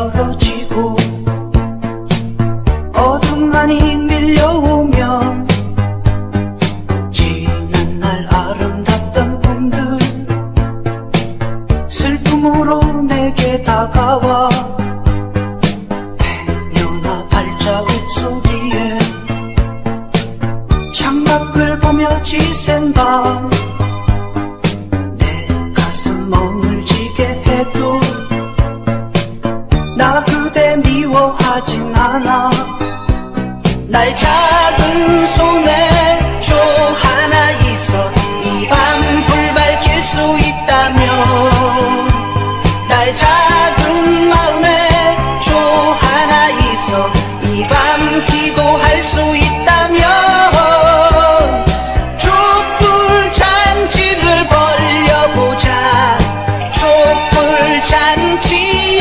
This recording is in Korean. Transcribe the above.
멀어지고 어둠만이 밀려오면 지난 날 아름답던 꿈들 슬픔으로 내게 다가와 행여나 발자국 소리에 창밖을 보며 지샌 밤내 가슴 멍 날 잡은 손